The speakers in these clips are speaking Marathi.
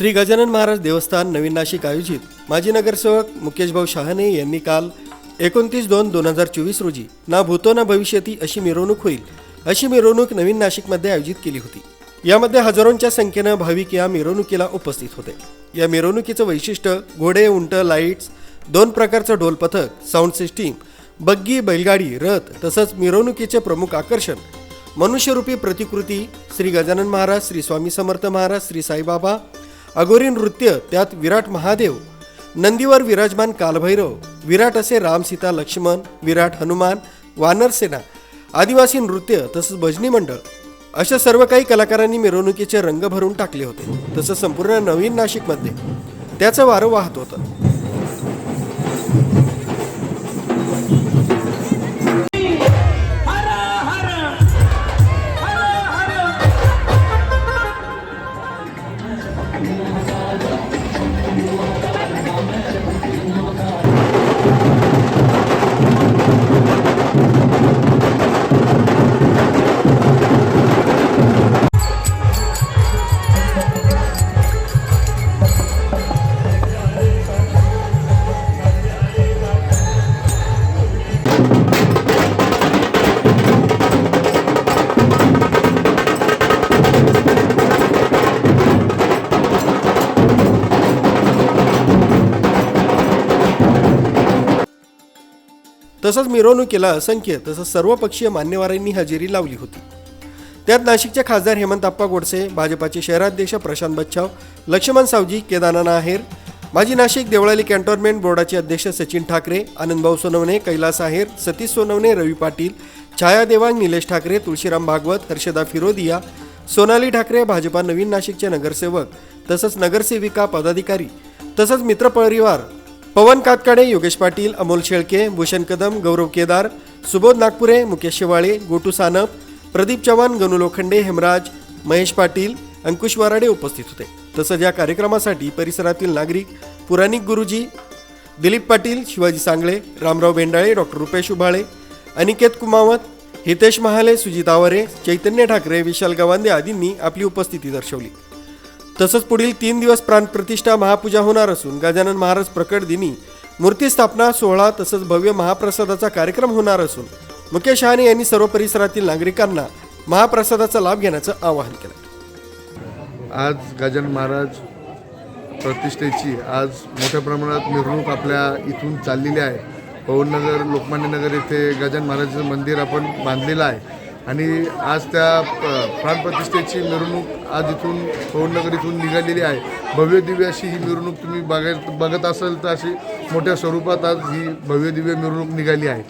श्री गजानन महाराज देवस्थान नवीन नाशिक आयोजित माजी नगरसेवक मुकेशभाऊ शहाणे यांनी काल एकोणतीस दोन दोन हजार चोवीस रोजी ना भूतो ना भविष्यती अशी मिरवणूक होईल अशी मिरवणूक नवीन नाशिकमध्ये आयोजित केली होती. यामध्ये हजारोंच्या संख्येनं भाविक या मिरवणुकीला उपस्थित होते. या मिरवणुकीचं वैशिष्ट्य घोडे उंट लाईट्स दोन प्रकारचं ढोल पथक साऊंड सिस्टीम बग्गी बैलगाडी रथ तसंच मिरवणुकीचे प्रमुख आकर्षण. मनुष्यरूपी प्रतिकृती श्री गजानन महाराज श्री स्वामी समर्थ महाराज श्री साईबाबा अगोरी नृत्य त्यात विराट महादेव. नंदीवर विराजमान कालभैरव विराट असे राम सीता लक्ष्मण विराट हनुमान वानरसेना आदिवासी नृत्य तसंच भजनी मंडळ. अशा सर्व काही कलाकारांनी मिरवणुकीचे रंग भरून टाकले होते. तसं संपूर्ण नवीन नाशिकमध्ये. त्याचं वारं वाहत होतं. तसंच मिरवणुकीला असंख्य तसंच सर्वपक्षीय मान्यवरांनी हजेरी लावली होती. त्यात नाशिकचे खासदार हेमंतप्पा गोडसे भाजपाचे शहराध्यक्ष प्रशांत बच्छाव लक्ष्मण सावजी केदारनाथ आहेर माजी नाशिक देवळाली कॅन्टोन्मेंट बोर्डाचे अध्यक्ष सचिन ठाकरे आनंदभाऊ सोनवणे कैलास आहेर सतीश सोनवणे रवी पाटील छाया देवांग निलेश ठाकरे तुळशीराम भागवत हर्षदा फिरोदिया सोनाली ठाकरे भाजपा नवीन नाशिकचे नगरसेवक तसंच नगरसेविका पदाधिकारी तसंच मित्रपरिवार पवन कातकाडे योगेश पाटील अमोल शेळके भूषण कदम गौरव केदार सुबोध नागपुरे मुकेश शेवाळे गोटू सानप प्रदीप चव्हाण गणू लोखंडे हेमराज महेश पाटील अंकुश वराडे उपस्थित होते. तसंच या कार्यक्रमासाठी परिसरातील नागरिक पुराणिक गुरुजी दिलीप पाटील शिवाजी सांगळे रामराव बेंडाळे डॉक्टर रुपेश उभाळे अनिकेत कुमावत हितेश महाले सुजित आवारे चैतन्य ठाकरे विशाल गवांदे आदींनी आपली उपस्थिती दर्शवली. तसंच पुढील तीन दिवस प्राणप्रतिष्ठा महापूजा होणार असून गजानन महाराज प्रकट दिनी मूर्ती स्थापना सोहळा तसंच भव्य महाप्रसादाचा कार्यक्रम होणार असून मुकेश शहाणे यांनी सर्व परिसरातील नागरिकांना महाप्रसादाचा लाभ घेण्याचं आवाहन केलं. आज गजानन महाराज प्रतिष्ठेची आज मोठ्या प्रमाणात मिरवणूक आपल्या इथून चाललेली आहे. पवननगर लोकमान्य नगर येथे गजानन महाराजाचं मंदिर आपण बांधलेलं आहे. आणि आज त्या प- प्राणप्रतिष्ठेची मिरवणूक आज इथून पवननगर इथून निघालेली आहे. भव्य दिव्य अशी ही मिरवणूक तुम्ही बघत बघत असाल तर अशी मोठ्या स्वरूपात आज ही भव्य दिव्य मिरवणूक निघाली आहे.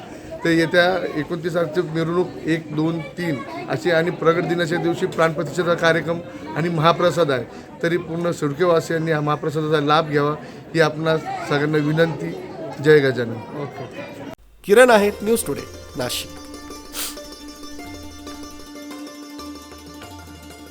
तर येत्या एकोणतीस तारखेची मिरवणूक एक दोन तीन अशी आणि प्रगट दिनाच्या दिवशी प्राणप्रतिष्ठेचा कार्यक्रम आणि महाप्रसाद आहे. तरी पूर्ण सुडकेवासियांनी हा महाप्रसादाचा लाभ घ्यावा ही आपणा सगळ्यांना विनंती. जय गजानन. किरण आहेत न्यूज टुडे नाशिक.